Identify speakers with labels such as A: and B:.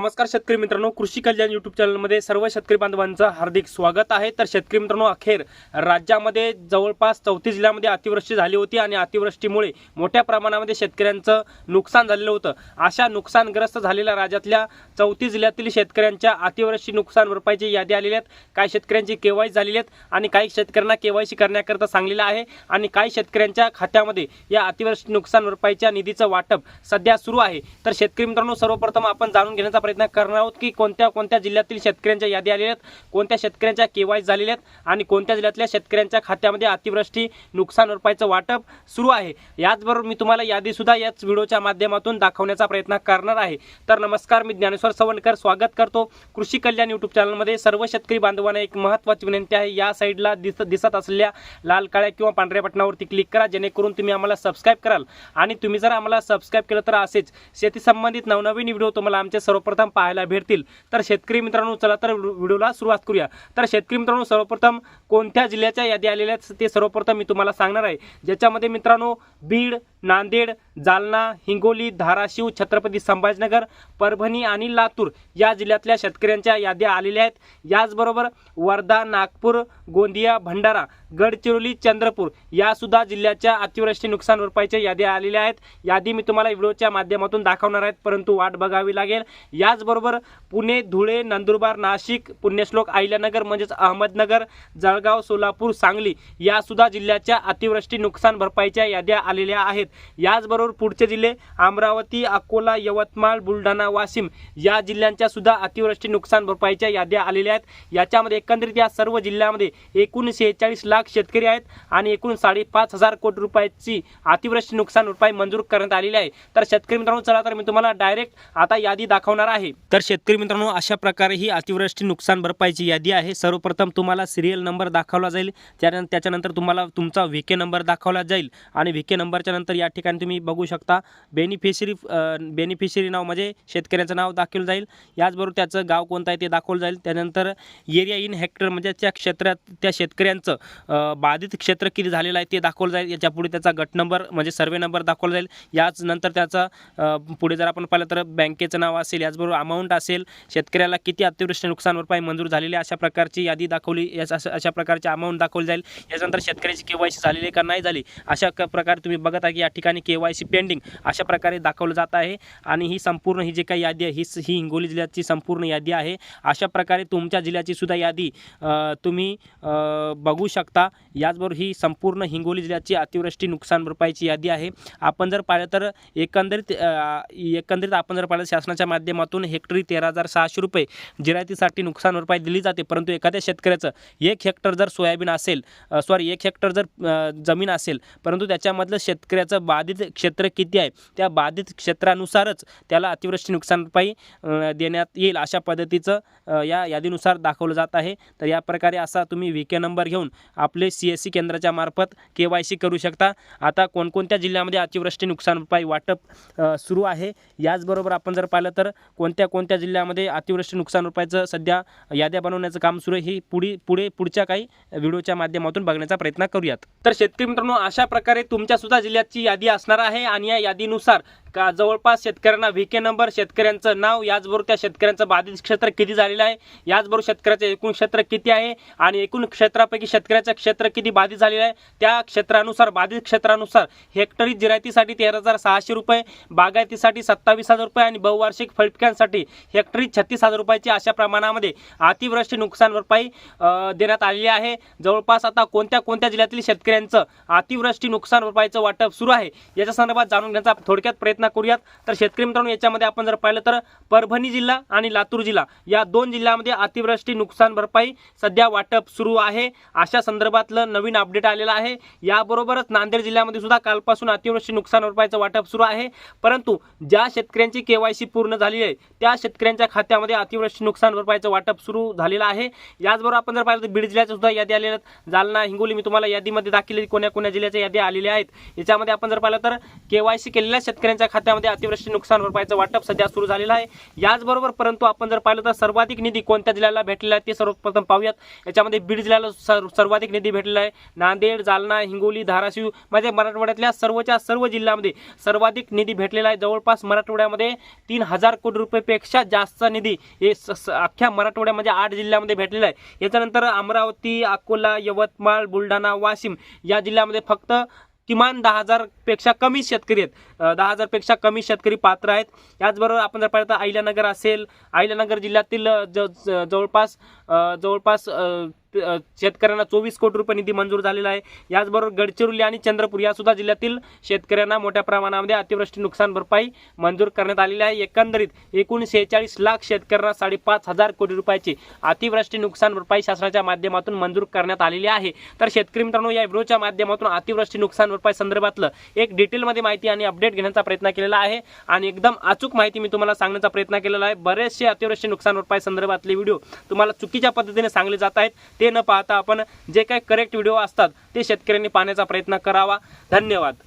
A: नमस्कार शेतकरी मित्रांनो कृषी कल्याण युट्यूब चॅनलमध्ये सर्व शेतकरी बांधवांचं हार्दिक स्वागत आहे. तर शेतकरी मित्रांनो अखेर राज्यामध्ये जवळपास चौतीस जिल्ह्यामध्ये अतिवृष्टी झाली होती आणि अतिवृष्टीमुळे मोठ्या प्रमाणामध्ये शेतकऱ्यांचं नुकसान झालेलं होतं. अशा नुकसानग्रस्त झालेल्या राज्यातल्या चौथी जिल्ह्यातील शेतकऱ्यांच्या अतिवृष्टी नुकसान भरपाईची यादी आलेली आहेत. काही शेतकऱ्यांची केवायसी झालेली आहेत आणि काही शेतकऱ्यांना केवायसी करण्याकरता सांगलेलं आहे. आणि काही शेतकऱ्यांच्या खात्यामध्ये या अतिवृष्टी नुकसान भरपाईच्या निधीचं वाटप सध्या सुरू आहे. तर शेतकरी मित्रांनो सर्वप्रथम आपण जाणून घेण्याचा प्रयत्न करणार आहोत की कोणत्या कोणत्या जिल्ह्यातील शेतकऱ्यांच्या यादी आलेल्या आहेत कोणत्या शेतकऱ्यांच्या केवायसी झालेल्या आहेत आणि कोणत्या जिल्ह्यातल्या शेतकऱ्यांच्या खात्यामध्ये अतिवृष्टी नुकसान भरपाईचं वाटप सुरू आहे. याचबरोबर मी तुम्हाला यादीसुद्धा याच व्हिडिओच्या माध्यमातून दाखवण्याचा प्रयत्न करणार आहे. तर नमस्कार मी ज्ञानेश्वर सवणकर स्वागत करतो. कृषी कल्याण यूट्यूब चॅनलमध्ये सर्व शेतकरी बांधवांना एक महत्त्वाची विनंती आहे. या साईडला दिसत दिसत असलेल्या लाल काळ्या किंवा पांढऱ्या बटनावरती क्लिक करा जेणेकरून तुम्ही आम्हाला सबस्क्राईब कराल. आणि तुम्ही जर आम्हाला सबस्क्राईब केलं तर असेच शेती संबंधित नवनवीन व्हिडिओ तुम्हाला आमचे सर्वप्रथम पाहायला भेटतील. तर शेतकरी मित्रांनो चला तर व्हिडिओला सुरुवात करूया. तर शेतकरी मित्रांनो सर्वप्रथम कोणत्या जिल्ह्याच्या यादी आलेल्या आहेत ते सर्वप्रथम मी तुम्हाला सांगणार आहे. ज्याच्यामध्ये मित्रांनो बीड नांदेड जालना हिंगोली धाराशिव छत्रपती संभाजीनगर परभणी आणि लातूर या जिल्ह्यातल्या शेतकऱ्यांच्या याद्या आलेल्या आहेत. याचबरोबर वर्धा नागपूर गोंदिया भंडारा गडचिरोली चंद्रपूर यासुद्धा जिल्ह्याच्या अतिवृष्टी नुकसान भरपाईच्या याद्या आलेल्या आहेत. यादी मी तुम्हाला व्हिडिओच्या माध्यमातून दाखवणार आहेत परंतु वाट बघावी लागेल. याचबरोबर पुणे धुळे नंदुरबार नाशिक पुण्यश्लोक अहिल्यानगर म्हणजेच अहमदनगर जळगाव सोलापूर सांगली या सुद्धा जिल्ह्याच्या अतिवृष्टी नुकसान भरपाईच्या याद्या आलेल्या आहेत. याचबरोबर पुढचे जिल्हे अमरावती अकोला यवतमाळ बुलढाणा वाशिम या जिल्ह्यांच्या सुद्धा अतिवृष्टी नुकसान भरपाईच्या याद्या आलेल्या आहेत. याच्यामध्ये एकंदरीत या सर्व जिल्ह्यामध्ये एकूण शेहेचाळीस लाख शेतकरी आहेत आणि एकूण साडेपाच हजार कोटी रुपयाची अतिवृष्टी नुकसान भरपाई मंजूर करण्यात आलेली आहे. तर शेतकरी मित्रांनो चला तर मी तुम्हाला डायरेक्ट आता यादी दाखवणार आहे. आहे. तर शेतकरी मित्रांनो अशा प्रकारे ही अतिवृष्टी नुकसान भरपाईची यादी आहे. सर्वप्रथम तुम्हाला सिरियल नंबर दाखवला जाईल. त्यानं त्याच्यानंतर तुम्हाला तुमचा व्ही के नंबर दाखवला जाईल. आणि व्हीके नंबरच्या नंतर या ठिकाणी तुम्ही बघू शकता बेनिफिशरी बेनिफिशरी नाव म्हणजे शेतकऱ्याचं नाव दाखवलं जाईल. याचबरोबर त्याचं गाव कोणतं आहे ते दाखवलं जाईल. त्यानंतर एरिया इन हेक्टर म्हणजे त्या क्षेत्रात त्या शेतकऱ्यांचं बाधित क्षेत्र किती झालेलं आहे ते दाखवलं जाईल. याच्यापुढे त्याचा गट नंबर म्हणजे सर्वे नंबर दाखवला जाईल. याच नंतर त्याचा पुढे जर आपण पाहिलं तर बँकेचं नाव असेल याचबरोबर अमाऊंट असेल. शेतकऱ्याला किती अतिवृष्टी नुकसान भरपाई मंजूर झालेली अशा प्रकारची यादी दाखवली अशा अशा प्रकारची अमाऊंट दाखवली जाईल. याच्यानंतर शेतकऱ्याची के वाय सी झालेली का नाही झाली अशा क- प्रकारे तुम्ही बघत आहे की या ठिकाणी के वाय सी पेंडिंग अशा प्रकारे दाखवलं जात आहे. आणि ही संपूर्ण ही जे काही यादी आहे ही ही हिंगोली जिल्ह्याची संपूर्ण यादी आहे. अशा प्रकारे तुमच्या जिल्ह्याची सुद्धा यादी तुम्ही बघू शकता. याचबरोबर ही संपूर्ण हिंगोली जिल्ह्याची अतिवृष्टी नुकसान भरपाईची यादी आहे. आपण जर पाहिलं तर एकंदरीत एकंदरीत आपण जर पाहिलं शासनाच्या माध्यमातून हेक्टरी तेरा हजार सहाशे रुपये जिरायतीसाठी नुकसान भरपाई दिली जाते परंतु एखाद्या शेतकऱ्याचं एक हेक्टर जर सोयाबीन असेल सॉरी एक हेक्टर जर जमीन असेल परंतु त्याच्यामधलं शेतकऱ्याचं बाधित क्षेत्र किती आहे त्या बाधित क्षेत्रानुसारच त्याला अतिवृष्टी नुकसान भरपाई देण्यात येईल अशा पद्धतीचं या यादीनुसार दाखवलं जात आहे. तर या प्रकारे असा तुम्ही व्ही के नंबर घेऊन आपले सी एस सी केंद्राच्या मार्फत के वाय सी करू शकता. आता कोणकोणत्या जिल्ह्यामध्ये अतिवृष्टी नुकसान भरपाई वाटप सुरू आहे याचबरोबर आपण जर पाहिलं तर कोणत्या कोणत्या जिल्ह्यामध्ये अतिवृष्टी नुकसान भरपाईचं सध्या याद्या बनवण्याचं काम सुरू आहे ही पुढे पुढे पुढच्या काही व्हिडिओच्या माध्यमातून बघण्याचा प्रयत्न करूयात. तर शेतकरी मित्रांनो अशा प्रकारे तुमच्यासुद्धा जिल्ह्याची यादी असणार आहे आणि या यादीनुसार का जवळपास शेतकऱ्यांना व्हीके नंबर शेतकऱ्यांचं नाव याचबरोबर त्या शेतकऱ्यांचं बाधित क्षेत्र किती झालेलं आहे याचबरोबर शेतकऱ्याचं एकूण क्षेत्र किती आहे आणि एकूण क्षेत्रापैकी शेतकऱ्याचं क्षेत्र किती बाधित झालेलं आहे त्या क्षेत्रानुसार बाधित क्षेत्रानुसार हेक्टरी जिरायतीसाठी तेरा हजार सहाशे रुपये बागायतीसाठी सत्तावीस हजार रुपये आणि बहुवार्षिक फळपिकांसाठी हेक्टरी छत्तीस हजार रुपयाची अशा प्रमाणामध्ये अतिवृष्टी नुकसान भरपाई देण्यात आलेली आहे. जवळपास आता कोणत्या कोणत्या जिल्ह्यातील शेतकऱ्यांचं अतिवृष्टी नुकसान भरपाईचं वाटप सुरू आहे याच्या संदर्भात जाणून घेण्याचा थोडक्यात प्रयत्न करूयात. तर शेतकरी मित्रांनो याच्यामध्ये आपण जर पाहिलं तर परभणी जिल्हा आणि लातूर जिल्हा या दोन जिल्ह्यामध्ये अतिवृष्टी नुकसान भरपाई सध्या वाटप सुरू आहे. अशा संदर्भातलं नवीन अपडेट आलेलं आहे. याबरोबरच नांदेड जिल्ह्यामध्ये सुद्धा कालपासून अतिवृष्टी नुकसान भरपाईचं वाटप सुरू आहे. परंतु ज्या शेतकऱ्यांची केवायसी पूर्ण झाली आहे त्या शेतकऱ्यांच्या खात्यामध्ये अतिवृष्टी नुकसान भरपाईचं वाटप सुरू झालेलं आहे. याचबरोबर आपण जर पाहिलं तर बीड जिल्ह्याच्या सुद्धा यादी आलेल्या जालना हिंगोली मी तुम्हाला यादीमध्ये दाखवलेली कोण्या कोण्या जिल्ह्याच्या यादी आलेल्या आहेत. याच्यामध्ये आपण जर पाहिलं तर केवायसी केलेल्या शेतकऱ्यांच्या खात्यामध्ये अतिवृष्टी नुकसान भरपाईचं वाटप सध्या सुरू झालेलं आहे. याचबरोबर परंतु आपण जर पाहिलं तर सर्वाधिक निधी कोणत्या जिल्ह्याला भेटलेला आहे ते सर्वप्रथम पाहूयात. याच्यामध्ये बीड जिल्ह्याला सर्वाधिक निधी भेटलेला आहे. नांदेड जालना हिंगोली धाराशिव म्हणजे मराठवाड्यातल्या सर्वच्या सर्व जिल्ह्यामध्ये सर्वाधिक निधी भेटलेला आहे. जवळपास मराठवाड्यामध्ये तीन हजार कोटी रुपयेपेक्षा जास्त निधी हे स- अख्ख्या मराठवाड्यामध्ये आठ जिल्ह्यामध्ये भेटलेला आहे. याच्यानंतर अमरावती अकोला यवतमाळ बुलढाणा वाशिम या जिल्ह्यामध्ये फक्त किमान दहा हजारपेक्षा कमी शेतकरी आहेत. दहा हजारपेक्षा कमी शेतकरी पात्र आहेत. याचबरोबर आपण जर पाहिलं तर अहिल्यानगर असेल अहिल्यानगर जिल्ह्यातील ज- जवळपास जवळपास शेतकऱ्यांना चोवीस कोटी रुपये निधी मंजूर झालेला आहे. याचबरोबर गडचिरोली आणि चंद्रपूर या सुद्धा जिल्ह्यातील शेतकऱ्यांना मोठ्या प्रमाणामध्ये अतिवृष्टी नुकसान भरपाई मंजूर करण्यात आलेली आहे. एकंदरीत एकूण शेहेचाळीस लाख शेतकऱ्यांना साडेपाच हजार कोटी रुपयाची अतिवृष्टी नुकसान भरपाई शासनाच्या माध्यमातून मंजूर करण्यात आलेली आहे. तर शेतकरी मित्रांनो या व्हिडिओच्या माध्यमातून अतिवृष्टी नुकसान भरपाई संदर्भातलं एक डिटेलमध्ये माहिती आणि अपडेट घेण्याचा प्रयत्न केलेला आहे. आणि एकदम अचूक माहिती मी तुम्हाला सांगण्याचा प्रयत्न केलेला आहे. बरेचसे अतिवृष्टी नुकसान भरपाई संदर्भातले व्हिडिओ तुम्हाला चुकीच्या पद्धतीने सांगले जात आहेत. ते न पाहता आपण जे काही करेक्ट व्हिडिओ असतात ते शेतकऱ्यांनी पाहण्याचा प्रयत्न करावा. धन्यवाद.